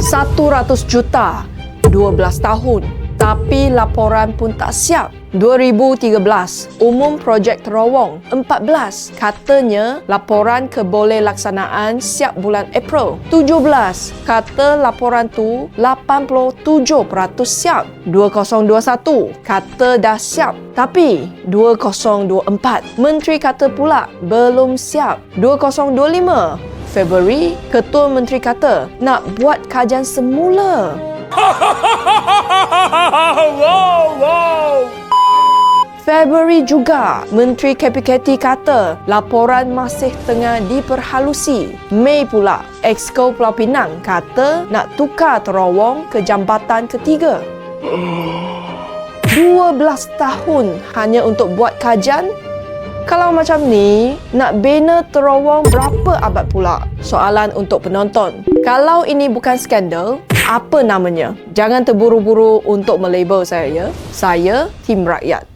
100 juta 12 tahun. Tapi laporan pun tak siap. 2013 umum projek terowong 14 katanya laporan keboleh laksanaan siap bulan April. 17 kata laporan tu 87% siap. 2021 kata dah siap. Tapi 2024 menteri kata pula belum siap. 2025 Februari, Ketua Menteri kata nak buat kajian semula. wow, wow. Februari juga, Menteri KPKT kata laporan masih tengah diperhalusi. Mei pula, Exco Pulau Pinang kata nak tukar terowong ke jambatan ketiga. 12 tahun hanya untuk buat kajian kalau macam ni, nak bina terowong berapa abad pula? Soalan untuk penonton. Kalau ini bukan skandal, apa namanya? Jangan terburu-buru untuk melabel saya ya. Saya tim rakyat.